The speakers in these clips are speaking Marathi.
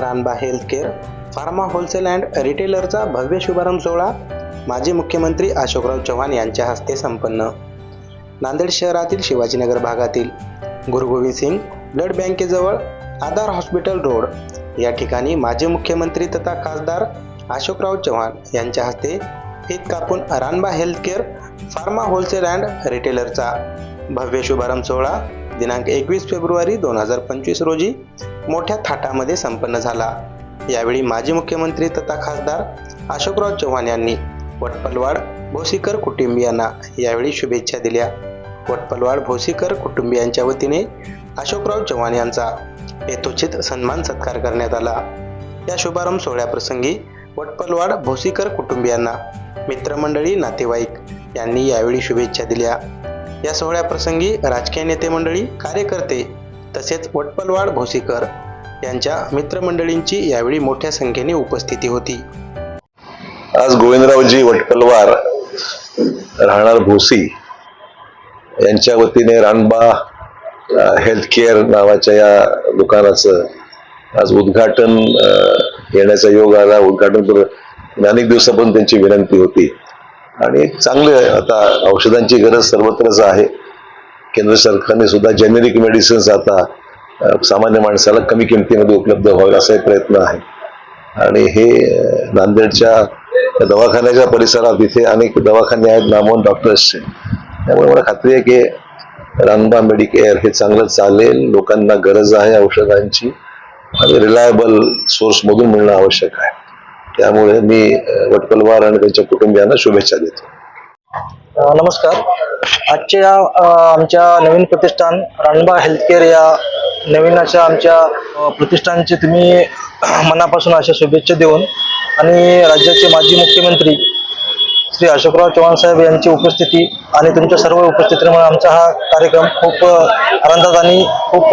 Ranba health care pharma wholesale and रिटेलरचा भव्य शुभारंभ सोहळा माजी मुख्यमंत्री अशोकराव चव्हाण यांच्या हस्ते संपन्न. नांदेड शहरातील शिवाजीनगर भागातील गुरुगोविंद सिंग ब्लड बँकेजवळ आधार हॉस्पिटल रोड या ठिकाणी माजी मुख्यमंत्री तथा खासदार अशोकराव चव्हाण यांच्या हस्ते फीत कापून Ranba health care pharma wholesale and रिटेलरचा भव्य शुभारंभ सोहळा दिनांक एकवीस फेब्रुवारी दोन हजार पंचवीस रोजी मोठ्या थाटामध्ये संपन्न झाला. यावेळी माजी मुख्यमंत्री तथा खासदार अशोकराव चव्हाण यांनी वटपलवाड भोसीकर कुटुंबियांना यावेळी शुभेच्छा दिल्या. वटपलवाड भोसीकर कुटुंबियांच्या वतीने अशोकराव चव्हाण यांचा यथोचित सन्मान सत्कार करण्यात आला. या शुभारंभ सोहळ्याप्रसंगी वटपलवाड भोसीकर कुटुंबियांना मित्रमंडळी नातेवाईक यांनी यावेळी शुभेच्छा दिल्या. या सोहळ्याप्रसंगी राजकीय नेते मंडळी कार्यकर्ते तसेच वटपलवाड भोसीकर यांच्या मित्रमंडळींची यावेळी मोठ्या संख्येने उपस्थिती होती. आज गोविंदरावजी वटपलवार राहणार भोसी यांच्या वतीने रानबा हेल्थ केअर नावाच्या या दुकानाचं आज उद्घाटन येण्याचा योग आला. उद्घाटन करून अनेक दिवसापासून त्यांची विनंती होती. आणि चांगलं आता औषधांची गरज सर्वत्रच आहे. केंद्र सरकारने सुद्धा जेनेरिक मेडिसिन्स आता सामान्य माणसाला कमी किमतीमध्ये उपलब्ध व्हावे असा एक प्रयत्न आहे. आणि हे नांदेडच्या दवाखान्याच्या परिसरात इथे अनेक दवाखाने आहेत नामवंत डॉक्टर्सचे त्यामुळे मला खात्री आहे की रानबा मेडिकेअर हे चांगलं चालेल लोकांना गरज आहे औषधांची आणि रिलायबल सोर्समधून मिळणं आवश्यक आहे. त्यामुळे मी वटपलवार आणि त्यांच्या कुटुंबियांना शुभेच्छा देतो. नमस्कार. आजच्या आमच्या नवीन प्रतिष्ठान रानबा हेल्थकेअर या नवीन अशा आमच्या अ, प्रतिष्ठानचे तुम्ही मनापासून अशा शुभेच्छा देऊन आणि राज्याचे माजी मुख्यमंत्री श्री अशोकराव चव्हाण साहेब यांची उपस्थिती आणि तुमच्या सर्व उपस्थितीमुळे आमचा हा कार्यक्रम खूप आनंदात आणि खूप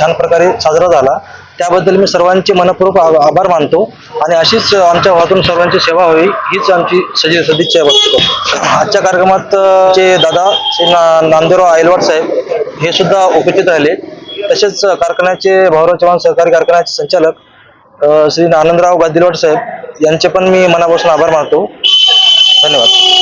छान प्रकारे साजरा झाला. त्याबद्दल मी सर्वांचे मनपूर्वक आभार मानतो आणि अशीच आमच्या वाहतून सर्वांची सेवा व्हावी हीच आमची सजी सदिच्छा व्यक्त करतो आजच्या कार्यक्रमात जे दादा श्री ना नांदेराव आयलवाड साहेब हे सुद्धा उपस्थित राहिले. तसेच कारखान्याचे भाऊराव चव्हाण सहकारी कारखान्याचे संचालक श्री आनंदराव गादिलवाड साहेब यांचे पण मी मनापासून आभार मानतो. ধন্যবাদ